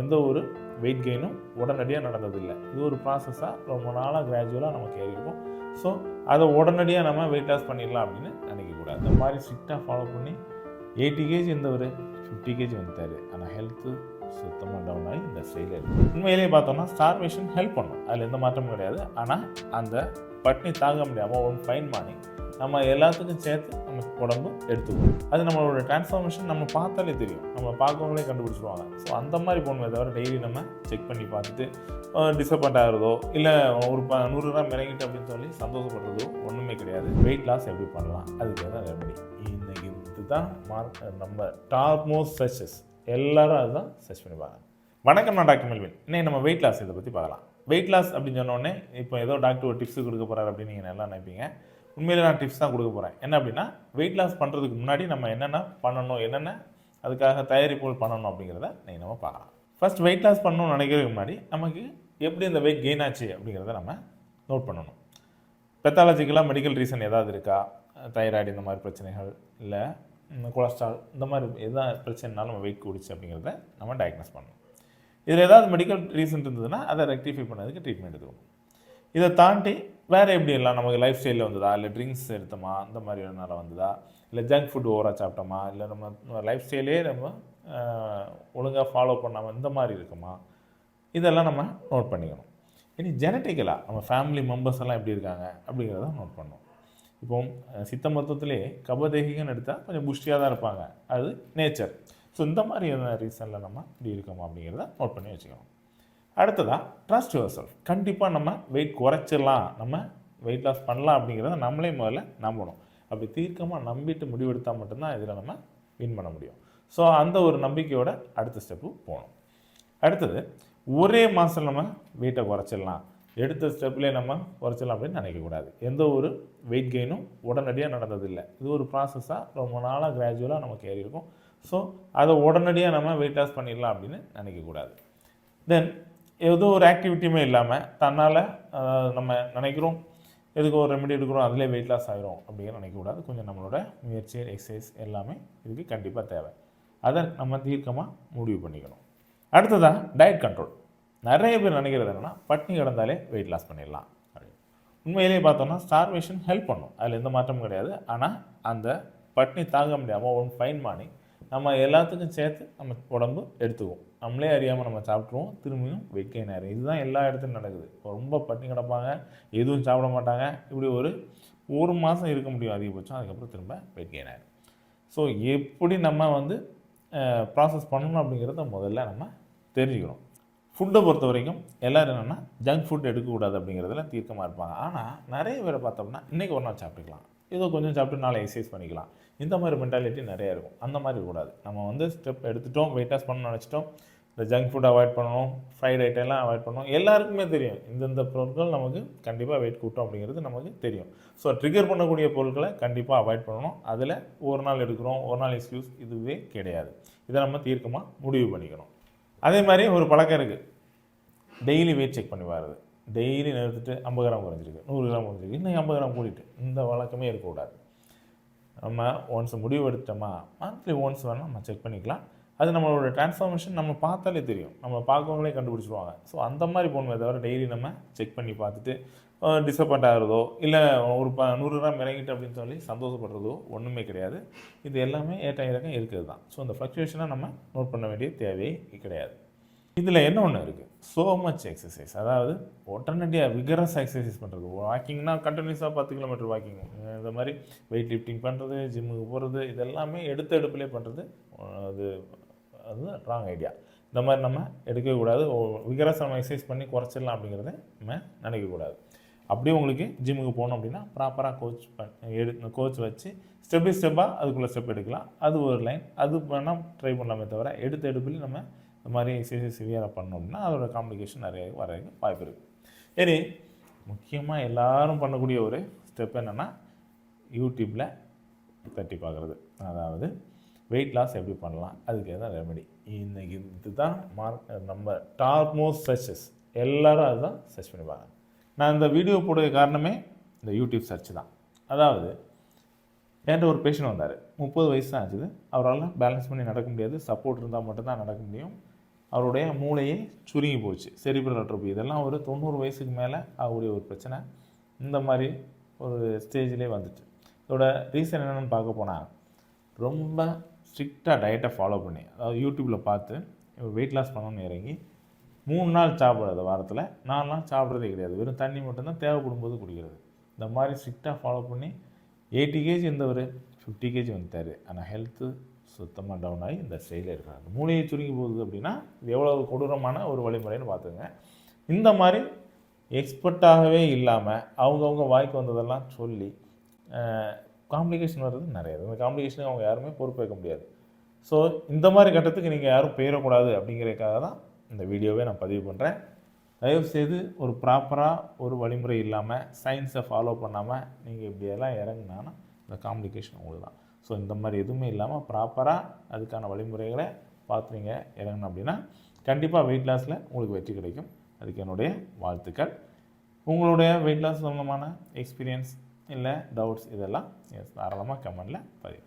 எந்த ஒரு வெயிட் கெயினும் உடனடியாக நடந்ததில்லை. இது ஒரு ப்ராசஸாக ரொம்ப நாளாக கிராஜுவலாக நமக்கு ஏறியிருக்கும் ஸோ அதை உடனடியாக நம்ம வெயிட் லாஸ் பண்ணிடலாம் அப்படின்னு நினைக்கக்கூடாது இந்த மாதிரி ஸ்ட்ரிக்டாக ஃபாலோ பண்ணி எயிட்டி கேஜி இருந்தவர் ஃபிஃப்டி கேஜி வந்துட்டார். ஆனால் ஹெல்த்து சுத்தமாக டவுன் ஆகி இந்த ஸ்டைலில் இருக்குது உண்மையிலேயே பார்த்தோம்னா ஸ்டார்வேஷன் ஹெல்ப் பண்ணும். அதில் எந்த மாற்றமும் கிடையாது. ஆனால் அந்த பட்னி தாங்க முடியாமல் ஒன் ஃபைன் மார்னிங் நம்ம எல்லாத்துக்கும் சேர்த்து நம்ம உடம்பு எடுத்துக்கணும் அது நம்மளோட டிரான்ஸ்ஃபார்மேஷன் நம்ம பார்த்தாலே தெரியும். நம்ம பார்க்கவங்களே கண்டுபிடிச்சிருவாங்க. ஸோ அந்த மாதிரி போகணுமே தவிர டெய்லி நம்ம செக் பண்ணி பார்த்துட்டு டிசப்பாயிண்ட் ஆகிறதோ இல்லை ஒரு ப நூறு கிராம் இறங்கிட்டு அப்படின்னு சொல்லி சந்தோஷப்படுறதோ ஒன்றுமே கிடையாது. வெயிட் லாஸ் எப்படி பண்ணலாம்? அதுக்கு தான் ரெமடி இன்னைக்கு இதுதான் மார்க் நம்ம டாப் மோஸ்ட் சர்ச்சஸ் எல்லாரும் அதுதான் சர்ச் பண்ணி பார்க்கலாம் வணக்கம் நான் டாக்டர் மெல்வின். இன்னைக்கு நம்ம வெயிட் லாஸ் இதை பற்றி பார்க்கலாம். வெயிட் லாஸ் அப்படின்னு சொன்னோடனே இப்போ ஏதோ டாக்டர் ஒரு டிப்ஸ் கொடுக்க போகிறாரு அப்படின்னு நீங்கள் நல்லா நினைப்பீங்க. உண்மையிலே நான் டிப்ஸ் தான் கொடுக்க போகிறேன் என்ன அப்படின்னா வெயிட் லாஸ் பண்ணுறதுக்கு முன்னாடி நம்ம என்னென்ன பண்ணணும் என்னென்ன அதுக்காக தயாரிப்புகள் பண்ணணும் அப்படிங்கிறத நீங்கள் நம்ம பார்க்கலாம். ஃபர்ஸ்ட் வெயிட் லாஸ் பண்ணணும்னு நினைக்கிறதுக்கு முன்னாடி நமக்கு எப்படி இந்த வெயிட் கெயின் ஆச்சு அப்படிங்கிறத நம்ம நோட் பண்ணணும். பெத்தாலஜிக்கலாக மெடிக்கல் ரீசன் ஏதாவது இருக்கா? தைராய்டு இந்த மாதிரி பிரச்சனைகள் இல்லை கொலஸ்ட்ரால் இந்த மாதிரி எதா பிரச்சனைனாலும் நம்ம வெயிட் கூடிச்சு அப்படிங்கிறத நம்ம டயக்னோஸ் பண்ணணும். இதில் ஏதாவது மெடிக்கல் ரீசன் இருந்ததுன்னா அதை ரெக்டிஃபை பண்ணதுக்கு ட்ரீட்மெண்ட் எடுத்துக்கணும். இதை தாண்டி வேறு எப்படி எல்லாம் நமக்கு லைஃப் ஸ்டைலில் வந்ததா? இல்லை ட்ரிங்க்ஸ் எடுத்தோமா? அந்த மாதிரினால வந்ததா? இல்லை ஜங்க் ஃபுட் ஓவராக சாப்பிட்டோமா? இல்லை நம்ம லைஃப் ஸ்டைலே நம்ம ஒழுங்காக ஃபாலோ பண்ணாமல் இந்த மாதிரி இருக்குமா? இதெல்லாம் நம்ம நோட் பண்ணிக்கணும். இனி ஜெனட்டிக்கலாக நம்ம ஃபேமிலி மெம்பர்ஸ் எல்லாம் எப்படி இருக்காங்க? அப்படிங்கிறத நோட் பண்ணணும். இப்போ சித்த மருத்துவத்திலே கபதேகிகன்னு எடுத்தால் கொஞ்சம் புஷ்டியாக தான் இருப்பாங்க. அது நேச்சர் ஸோ இந்த மாதிரி ரீசனில் நம்ம இப்படி இருக்கோமா அப்படிங்கிறத நோட் பண்ணி வச்சுக்கணும். அடுத்ததாக ட்ரஸ்ட் யுவர் செல்ஃப் கண்டிப்பாக நம்ம வெயிட் குறைச்சிடலாம். நம்ம வெயிட் லாஸ் பண்ணலாம் அப்படிங்கிறத நம்மளே முதல்ல நம்பணும். அப்படி தீர்க்கமாக நம்பிட்டு முடிவெடுத்தால் மட்டும்தான் இதில் நம்ம வின் பண்ண முடியும். ஸோ அந்த ஒரு நம்பிக்கையோட அடுத்த ஸ்டெப்பு போகணும். அடுத்தது ஒரே மாதம் நம்ம வெயிட்டை குறைச்சிடலாம். எடுத்த ஸ்டெப்லேயே நம்ம குறைச்சிடலாம் அப்படின்னு நினைக்கக்கூடாது எந்த ஒரு வெயிட் கெயினும் உடனடியாக நடந்ததில்லை. இது ஒரு ப்ராசஸாக ரொம்ப நாளாக கிராஜுவலாக நமக்கு ஏறி இருக்கும். ஸோ அதை உடனடியாக நம்ம வெயிட் லாஸ் பண்ணிடலாம் அப்படின்னு நினைக்கக்கூடாது தென் ஏதோ ஒரு ஆக்டிவிட்டியுமே இல்லாமல் தன்னால் நம்ம நினைக்கிறோம் எதுக்கு ஒரு ரெமெடி எடுக்கிறோம் அதிலே வெயிட் லாஸ் ஆகிரும் அப்படின்னு நினைக்கக்கூடாது. கொஞ்சம் நம்மளோட முயற்சி எக்ஸசைஸ் எல்லாமே இதுக்கு கண்டிப்பாக தேவை. அதை நம்ம தீர்க்கமாக முடிவு பண்ணிக்கணும். அடுத்ததாக டயட் கண்ட்ரோல் நிறைய பேர் நினைக்கிறது என்னென்னா பட்னி கிடந்தாலே வெயிட் லாஸ் பண்ணிடலாம் அப்படின்னு. உண்மையிலேயே பார்த்தோம்னா ஸ்டார்வேஷன் ஹெல்ப் பண்ணும். அதில் எந்த மாற்றமும் கிடையாது. ஆனால் அந்த பட்னி தாங்க முடியாமல் ஒன் ஃபைன் மார்னிங் நம்ம எல்லாத்துக்கும் சேர்த்து நம்ம உடம்பு எடுத்துக்குவோம். நம்மளே அறியாமல் நம்ம சாப்பிட்ருவோம் திரும்பியும் வெக்கை நேரம். இதுதான் எல்லா இடத்துலையும் நடக்குது. ரொம்ப பட்டினி கிடப்பாங்க. எதுவும் சாப்பிட மாட்டாங்க. இப்படி ஒரு ஒரு மாதம் இருக்க முடியும் அதிகபட்சம். அதுக்கப்புறம் திரும்ப வெயிட் கெயின் ஸோ எப்படி நம்ம வந்து ப்ராசஸ் பண்ணணும் அப்படிங்கிறத முதல்ல நம்ம தெரிஞ்சுக்கணும். ஃபுட்டை பொறுத்த வரைக்கும் எல்லோரும் என்னென்னா ஜங்க் ஃபுட் எடுக்கக்கூடாது அப்படிங்கிறதுல தீர்க்கமாக இருப்பாங்க. ஆனால் நிறைய பேரை பார்த்தோம்னா இன்றைக்கி ஒரு நாள் சாப்பிட்டுக்கலாம். ஏதோ கொஞ்சம் சாப்பிட்டு நாளை எக்ஸசைஸ் பண்ணிக்கலாம். இந்த மாதிரி மென்டாலிட்டி நிறையா இருக்கும். அந்த மாதிரி கூடாது. நம்ம வந்து ஸ்டெப் எடுத்துட்டோம் வெயிட் லாஸ் பண்ணணும்னு நினச்சிட்டோம் இந்த ஜங்க் ஃபுட் அவாய்ட் பண்ணணும் ஃப்ரைட் ஐட்டம்லாம் அவாய்ட் பண்ணணும் எல்லாருக்குமே தெரியும். இந்தந்த பொருட்கள் நமக்கு கண்டிப்பாக வெயிட் கூட்டம் அப்படிங்கிறது நமக்கு தெரியும். ஸோ ட்ரிகர் பண்ணக்கூடிய பொருட்களை கண்டிப்பாக அவாய்ட் பண்ணணும். அதில் ஒரு நாள் எடுக்கிறோம் ஒரு நாள் எக்ஸ்கியூஸ் இதுவே கிடையாது. இதை நம்ம தீர்க்கமாக முடிவு பண்ணிக்கணும். அதே மாதிரி ஒரு பழக்கம் இருக்குது டெய்லி வெயிட் செக் பண்ணி வர்றது டெய்லி நிறுத்திட்டு ஐம்பது கிராம் குறைஞ்சிருக்கு. நூறு கிராம் குறைஞ்சிருக்கு. இன்னும் ஐம்பது கிராம் கூட்டிட்டு இந்த வழக்கமே இருக்கக்கூடாது. நம்ம ஒன்ஸ் முடிவு எடுத்துட்டோமா மந்த்லி ஒன்ஸ் வேணால் நம்ம செக் பண்ணிக்கலாம். அது நம்மளோட டிரான்ஸ்ஃபார்மேஷன் நம்ம பார்த்தாலே தெரியும். நம்ம பார்க்கவங்களே கண்டுபிடிச்சிருவாங்க. ஸோ அந்த மாதிரி போகணுமே தவிர டெய்லி நம்ம செக் பண்ணி பார்த்துட்டு டிசப்பாயிண்ட் ஆகிறதோ இல்லை ஒரு ப நூறு கிராம் இறங்கிட்டு அப்படின்னு சொல்லி சந்தோஷப்படுறதோ ஒன்றுமே கிடையாது. இது எல்லாமே ஏற்ற இறக்கம் இருக்கிறது தான். ஸோ அந்த ஃப்ளக்சுவேஷனாக நம்ம நோட் பண்ண வேண்டிய தேவையே கிடையாது. இதில் என்ன ஒன்று இருக்குது ஸோ மச் எக்ஸசைஸ் அதாவது உடனடியாக விகரஸ் எக்ஸசைஸ் பண்ணுறது வாக்கிங்னா கண்டினியூஸாக பத்து கிலோமீட்டர் வாக்கிங் இந்த மாதிரி வெயிட் லிஃப்டிங் பண்ணுறது ஜிம்முக்கு போகிறது இதெல்லாமே எடுத்த எடுப்புலேயே பண்ணுறது அது அது ராங் ஐடியா இந்த மாதிரி நம்ம எடுக்கக்கூடாது விகரஸ் நம்ம எக்ஸசைஸ் பண்ணி குறைச்சிடலாம் அப்படிங்கிறத நம்ம நினைக்கக்கூடாது அப்படியே உங்களுக்கு ஜிம்முக்கு போகணும் அப்படின்னா ப்ராப்பராக கோச் எடு கோச் வச்சு ஸ்டெப் பை ஸ்டெப்பாக அதுக்குள்ளே ஸ்டெப் எடுக்கலாம். அது ஒரு லைன் அது வேணால் ட்ரை பண்ணலாமே தவிர எடுத்த எடுப்பில் நம்ம இந்த மாதிரி எக்ஸசைஸ் சிவியராக பண்ணோம் அப்படின்னா அதோட காம்ப்ளிகேஷன் நிறைய வரதுக்கு வாய்ப்பு இருக்குது சரி முக்கியமாக எல்லாரும் பண்ணக்கூடிய ஒரு ஸ்டெப் என்னென்னா யூடியூப்பில் தட்டி பார்க்குறது அதாவது வெயிட் லாஸ் எப்படி பண்ணலாம்? அதுக்கு தான் ரெமெடி இன்றைக்கி இதுதான் மார்க் நம்ம டாப் மோஸ்ட் சர்ச்சஸ் எல்லோரும் அதுதான் சர்ச் பண்ணி பார்க்குறாங்க நான் இந்த வீடியோ போட காரணமே இந்த யூடியூப் சர்ச் தான். அதாவது என்கிட்ட ஒரு பேஷண்ட் வந்தார். முப்பது வயசு தான் ஆச்சுது. அவரால் பேலன்ஸ் பண்ணி நடக்க முடியாது. சப்போர்ட் இருந்தால் மட்டும்தான் நடக்க முடியும். அவருடைய மூளையே சுருங்கி போச்சு. செரிபிரல் அட்ரோபி இதெல்லாம் ஒரு தொண்ணூறு வயசுக்கு மேலே ஆகக்கூடிய ஒரு பிரச்சனை. இந்த மாதிரி ஒரு ஸ்டேஜ்லேயே வந்துச்சு. இதோட ரீசன் என்னென்னு பார்க்க போனால் ரொம்ப ஸ்ட்ரிக்டாக டயட்டை ஃபாலோ பண்ணி அதாவது யூடியூப்பில் பார்த்து வெயிட் லாஸ் பண்ணணும்னு இறங்கி மூணு நாள் சாப்பிட்றது வாரத்தில். நாலு நாள் சாப்பிட்றதே கிடையாது. வெறும் தண்ணி மட்டும்தான் தேவைப்படும் போது குடிக்கிறது. இந்த மாதிரி ஸ்ட்ரிக்டாக ஃபாலோ பண்ணி எயிட்டி கேஜி இருந்தவர் ஃபிஃப்டி கேஜி வந்துட்டார். ஆனால் ஹெல்த்து சுத்தமாக டவுன் ஆகி இந்த ஸ்டைலில் இருக்காங்க மூளையை சுருங்கி போகுது அப்படின்னா இது எவ்வளோ கொடூரமான ஒரு வழிமுறைன்னு பார்த்துங்க இந்த மாதிரி எக்ஸ்பர்ட்டாகவே இல்லாமல் அவங்கவுங்க வாய்க்கு வந்ததெல்லாம் சொல்லி காம்ப்ளிகேஷன் வர்றது நிறைய. இந்த காம்ப்ளிகேஷனுக்கு அவங்க யாருமே பொறுப்பேற்க முடியாது. ஸோ இந்த மாதிரி கட்டத்துக்கு நீங்கள் யாரும் போயிடக்கூடாது அப்படிங்கிறதுக்காக தான் இந்த வீடியோவே நான் பதிவு பண்ணுறேன் தயவுசெய்து ஒரு ப்ராப்பராக ஒரு வழிமுறை இல்லாமல் சயின்ஸை ஃபாலோ பண்ணாமல் நீங்கள் இப்படியெல்லாம் இறங்கினான்னா இந்த காம்ப்ளிகேஷன் உங்களுக்கு தான் ஸோ இந்த மாதிரி எதுவுமே இல்லாமல் ப்ராப்பராக அதுக்கான வழிமுறைகளை பார்த்து நீங்கள் இறங்கணும் அப்படின்னா கண்டிப்பாக வெயிட் லாஸில் உங்களுக்கு வெற்றி கிடைக்கும். அதுக்கு என்னுடைய வாழ்த்துக்கள். உங்களுடைய வெயிட் லாஸ் சம்பந்தமான எக்ஸ்பீரியன்ஸ் இல்லை டவுட்ஸ் இதெல்லாம் தாராளமாக கமெண்டில் பதிவு